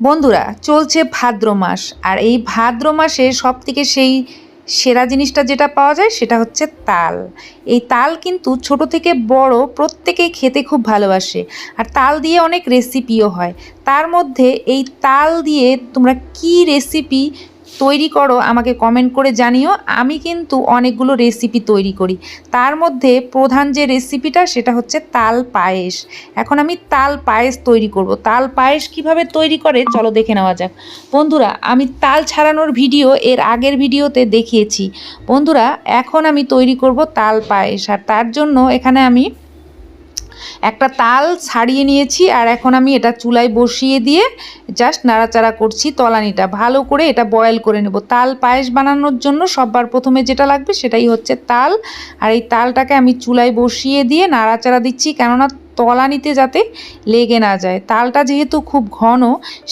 বন্ধুরা, চলছে ভাদ্র মাস, আর এই ভাদ্র মাসে সব থেকে সেই সেরা জিনিসটা যেটা পাওয়া যায় সেটা হচ্ছে তাল। এই তাল কিন্তু ছোট থেকে বড় প্রত্যেকেই খেতে খুব ভালোবাসে, আর তাল দিয়ে অনেক রেসিপিও হয়। তার মধ্যে এই তাল দিয়ে তোমরা কি রেসিপি তৈরি করো, আমাকে কমেন্ট করে জানিও। আমি কিন্তু অনেকগুলো রেসিপি তৈরি করি। তার মধ্যে প্রধান যে রেসিপিটা সেটা হচ্ছে তাল পায়েস। এখন আমি তাল পায়েস তৈরি করব। তাল পায়েস কীভাবে তৈরি করে, চলো দেখে নেওয়া যাক। বন্ধুরা, আমি তাল ছাড়ানোর ভিডিও এর আগের ভিডিওতে দেখিয়েছি। বন্ধুরা, এখন আমি তৈরি করব তাল পায়েস। আর তার জন্য এখানে আমি একটা তাল ছাড়িয়ে নিয়েছি আর এখন আমি এটা চুলায় বসিয়ে দিয়ে জাস্ট নাড়াচাড়া করছি তলানিটা। ভালো করে এটা বয়েল করে নেব। তাল পায়েস বানানোর জন্য সববার প্রথমে যেটা লাগবে সেটাই হচ্ছে তাল। আর এই তালটাকে আমি চুলায় বসিয়ে দিয়ে নাড়াচাড়া দিচ্ছি কেননা তলানিতে যাতে লেগে না যায়। তালটা যেহেতু খুব ঘন,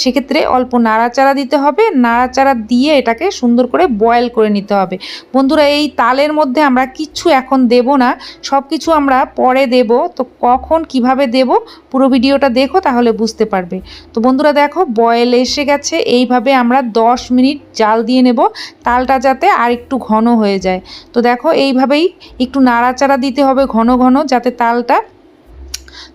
সেক্ষেত্রে অল্প নাড়াচাড়া দিতে হবে। নাড়াচাড়া দিয়ে এটাকে সুন্দর করে বয়েল করে নিতে হবে। বন্ধুরা, এই তালের মধ্যে আমরা কিচ্ছু এখন দেব না। সব কিছু আমরা পরে দেব। তো কখন কীভাবে দেব পুরো ভিডিওটা দেখো, তাহলে বুঝতে পারবে। তো বন্ধুরা, দেখো বয়েল এসে গেছে। এইভাবে আমরা 10 মিনিট জাল দিয়ে নেব। তালটা যাতে আর একটু ঘন হয়ে যায়। তো দেখো, এইভাবেই একটু নাড়াচাড়া দিতে হবে ঘন ঘন, যাতে তালটা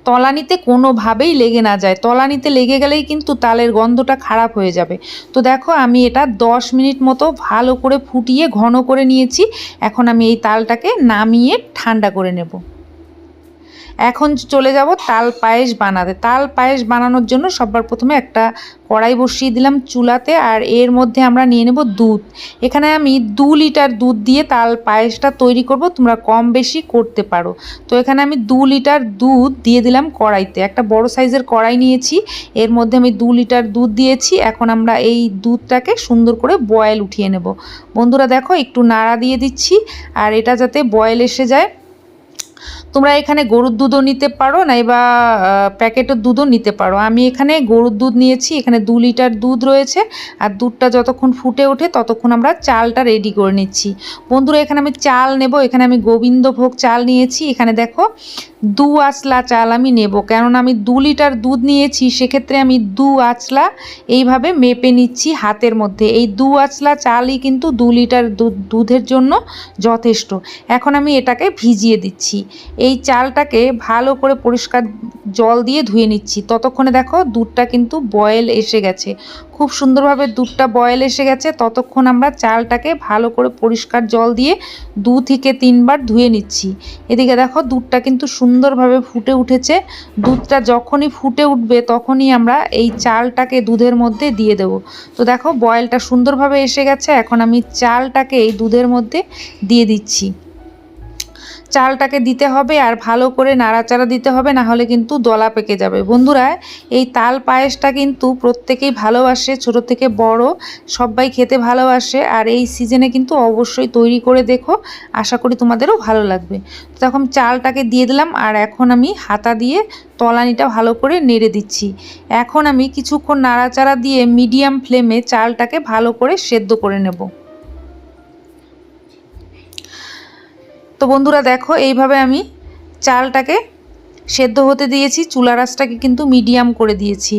তলানিতে কোনোভাবেই লেগে না যায়। তলানিতে লেগে গেলেই কিন্তু তালের গন্ধটা খারাপ হয়ে যাবে। তো দেখো, আমি এটা দশ মিনিট মতো ভালো করে ফুটিয়ে ঘন করে নিয়েছি। এখন আমি এই তালটাকে নামিয়ে ঠান্ডা করে নেব। এখন চলে যাব তাল পায়েস বানাতে। তাল পায়েস বানানোর জন্য সবার প্রথমে একটা কড়াই বসিয়ে দিলাম চুলাতে আর এর মধ্যে আমরা নিয়ে নেব দুধ। এখানে আমি দু লিটার দুধ দিয়ে তাল পায়েসটা তৈরি করব, তোমরা কম বেশি করতে পারো। তো এখানে আমি দু লিটার দুধ দিয়ে দিলাম কড়াইতে। একটা বড় সাইজের কড়াই নিয়েছি, এর মধ্যে আমি দু লিটার দুধ দিয়েছি। এখন আমরা এই দুধটাকে সুন্দর করে বয়েল উঠিয়ে নেব। বন্ধুরা দেখো, একটু নাড়া দিয়ে দিচ্ছি আর এটা যাতে বয়েল এসে যায়। তোমরা এখানে গরুর দুধও নিতে পারো নাই বা প্যাকেটের দুধও নিতে পারো। আমি এখানে গরুর দুধ নিয়েছি, এখানে দু লিটার দুধ রয়েছে, আর দুধটা যতক্ষণ ফুটে ওঠে ততক্ষণ আমরা চালটা রেডি করে নিচ্ছি। বন্ধুরা, এখানে আমি চাল নেব, এখানে আমি গোবিন্দভোগ চাল নিয়েছি। এখানে দেখো দু আঁচলা চাল আমি নেব। কেননা আমি দু লিটার দুধ নিয়েছি, সেক্ষেত্রে আমি দু আঁচলা এইভাবে মেপে নিচ্ছি হাতের মধ্যে। এই দু আঁচলা চালই কিন্তু দু লিটার দুধ দুধের জন্য যথেষ্ট। এখন আমি এটাকে ভিজিয়ে দিচ্ছি। এই চালটাকে ভালো করে পরিষ্কার জল দিয়ে ধুয়ে নিচ্ছি। ততক্ষণে দেখো দুধটা কিন্তু বয়েল এসে গেছে। খুব সুন্দরভাবে দুধটা বয়েল এসে গেছে। ততক্ষণ আমরা চালটাকে ভালো করে পরিষ্কার জল দিয়ে দু থেকে তিনবার ধুয়ে নিচ্ছি। এদিকে দেখো দুধটা কিন্তু সুন্দরভাবে ফুটে উঠেছে। দুধটা যখনই ফুটে উঠবে তখনই আমরা এই চালটাকে দুধের মধ্যে দিয়ে দেবো। তো দেখো বয়েলটা সুন্দরভাবে এসে গেছে। এখন আমি চালটাকে এই দুধের মধ্যে দিয়ে দিচ্ছি। চালটাকে দিতে হবে আর ভালো করে নাড়াচাড়া দিতে হবে, না হলে কিন্তু দলা পেকে যাবে। বন্ধুরা, এই তাল পায়েসটা কিন্তু প্রত্যেকেই ভালোবাসে, ছোট থেকে বড় সবাই খেতে ভালোবাসে আর এই সিজনে কিন্তু অবশ্যই তৈরি করে দেখো, আশা করি তোমাদেরও ভালো লাগবে। তখন চালটাকে দিয়ে দিলাম আর এখন আমি হাতা দিয়ে তলানিটা ভালো করে নেড়ে দিচ্ছি। এখন আমি কিছুক্ষণ নাড়াচাড়া দিয়ে মিডিয়াম ফ্লেমে চালটাকে ভালো করে সেদ্ধ করে নেব। তো বন্ধুরা দেখো, এইভাবে আমি চালটাকে সেদ্ধ হতে দিয়েছি চুলা রাসটাকে কিন্তু মিডিয়াম করে দিয়েছি।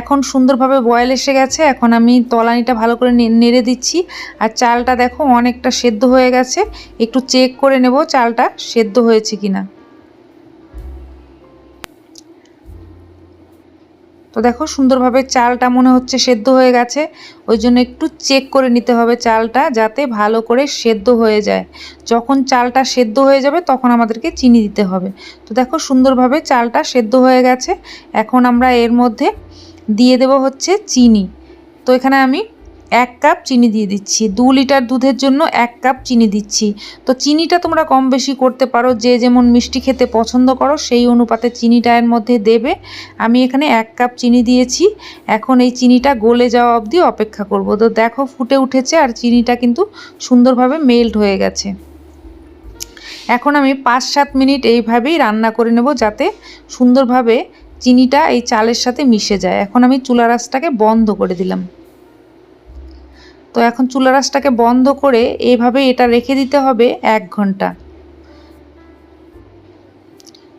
এখন সুন্দরভাবে বয়েল এসে গেছে, এখন আমি তলানিটা ভালো করে নেড়ে দিচ্ছি। আর চালটা দেখো অনেকটা সেদ্ধ হয়ে গেছে, একটু চেক করে নেব চালটা সেদ্ধ হয়েছে কিনা। তো দেখো সুন্দরভাবে চালটা মনে হচ্ছে সেদ্ধ হয়ে গেছে। ওই জন্য একটু চেক করে নিতে হবে চালটা যাতে ভালো করে সেদ্ধ হয়ে যায়। যখন চালটা সেদ্ধ হয়ে যাবে তখন আমাদেরকে চিনি দিতে হবে। তো দেখো সুন্দরভাবে চালটা সেদ্ধ হয়ে গেছে। এখন আমরা এর মধ্যে দিয়ে দেব হচ্ছে চিনি। তো এখানে আমি এক কাপ চিনি দিয়ে দিচ্ছি। দু লিটার দুধের জন্য এক কাপ চিনি দিচ্ছি। তো চিনিটা তোমরা কম বেশি করতে পারো, যে যেমন মিষ্টি খেতে পছন্দ করো, সেই অনুপাতে চিনিটা এর মধ্যে দেবে। আমি এখানে এক কাপ চিনি দিয়েছি। এখন এই চিনিটা গলে যাওয়া অবধি অপেক্ষা করব। তো দেখো ফুটে উঠেছে আর চিনিটা কিন্তু সুন্দরভাবে মেল্ট হয়ে গেছে। এখন আমি পাঁচ সাত মিনিট এইভাবেই রান্না করে নেব যাতে সুন্দরভাবে চিনিটা এই চালের সাথে মিশে যায়। এখন আমি চুলা রাসটাকে বন্ধ করে দিলাম। তো এখন চুলা রাসটাকে বন্ধ করে এভাবে এটা রেখে দিতে হবে এক ঘণ্টা।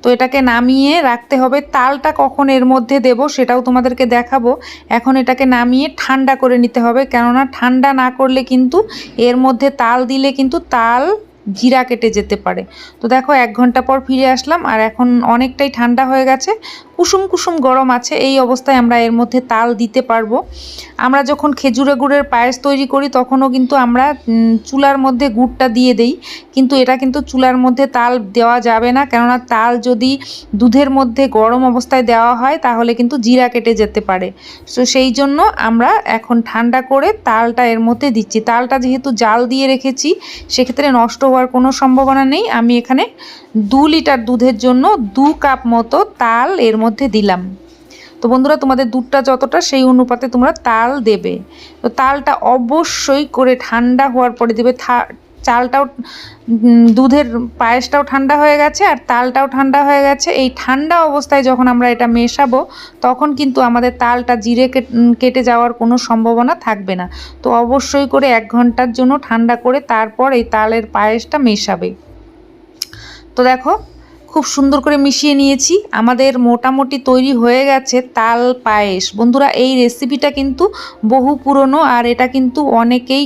তো এটাকে নামিয়ে রাখতে হবে। তালটা কখন এর মধ্যে দেব সেটাও তোমাদেরকে দেখাবো। এখন এটাকে নামিয়ে ঠান্ডা করে নিতে হবে। কেননা ঠান্ডা না করলে কিন্তু এর মধ্যে তাল দিলে কিন্তু তাল জিরা কেটে যেতে পারে। তো দেখো এক ঘণ্টা পর ফিরে আসলাম আর এখন অনেকটাই ঠান্ডা হয়ে গেছে। কুসুম কুসুম গরম আছে, এই অবস্থায় আমরা এর মধ্যে তাল দিতে পারব। আমরা যখন খেজুরে গুড়ের পায়েস তৈরি করি, তখনও কিন্তু আমরা চুলার মধ্যে গুড়টা দিয়ে দেই। কিন্তু এটা কিন্তু চুলার মধ্যে তাল দেওয়া যাবে না, কেননা তাল যদি দুধের মধ্যে গরম অবস্থায় দেওয়া হয়, তাহলে কিন্তু জিরা কেটে যেতে পারে। তো সেই জন্য আমরা এখন ঠান্ডা করে তালটা এর মধ্যে দিচ্ছি। তালটা যেহেতু জাল দিয়ে রেখেছি, সেক্ষেত্রে নষ্ট হওয়ার কোনো সম্ভাবনা নেই। আমি এখানে দু লিটার দুধের জন্য দু কাপ মতো তাল এর মধ্যে দিলাম। তো বন্ধুরা, তোমাদের দুধটা যতটা, সেই অনুপাতে তোমরা তাল দেবে। তো তালটা অবশ্যই করে ঠান্ডা হওয়ার পরে দেবে। চালটাও দুধের পায়েসটাও ঠান্ডা হয়ে গেছে আর তালটাও ঠান্ডা হয়ে গেছে। এই ঠান্ডা অবস্থায় যখন আমরা এটা মেশাবো, তখন কিন্তু আমাদের তালটা জিরে কেটে যাওয়ার কোনো সম্ভাবনা থাকবে না। তো অবশ্যই করে এক ঘণ্টার জন্য ঠান্ডা করে তারপর এই তালের পায়েসটা মেশাবে। তো দেখো খুব সুন্দর করে মিশিয়ে নিয়েছি। আমাদের মোটামুটি তৈরি হয়ে গেছে তাল পায়েস। বন্ধুরা, এই রেসিপিটা কিন্তু বহু পুরনো আর এটা কিন্তু অনেকেই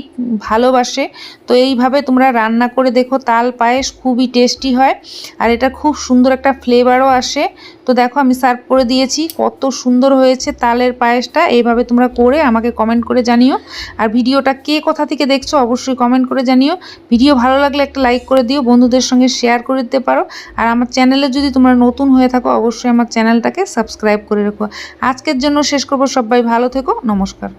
ভালোবাসে। তো এইভাবে তোমরা রান্না করে দেখো, তাল পায়েস খুবই টেস্টি হয় আর এটা খুব সুন্দর একটা ফ্লেভারও আসে। তো দেখো, আমি সার্ভ করে দিয়েছি, কত সুন্দর হয়েছে তালের পায়েসটা। এইভাবে তোমরা করে আমাকে কমেন্ট করে জানিও। আর ভিডিওটা কে কোথা থেকে দেখছ অবশ্যই কমেন্ট করে জানিও। ভিডিও ভালো লাগলে একটা লাইক করে দিও, বন্ধুদের সঙ্গে শেয়ার করে দিতে পারো। আর আমার চ্যানেলে যদি তোমরা নতুন হয়ে থাকো, অবশ্যই আমার চ্যানেলটাকে সাবস্ক্রাইব করে রেখো। আজকের জন্য শেষ করব। সবাই ভালো থেকো। নমস্কার।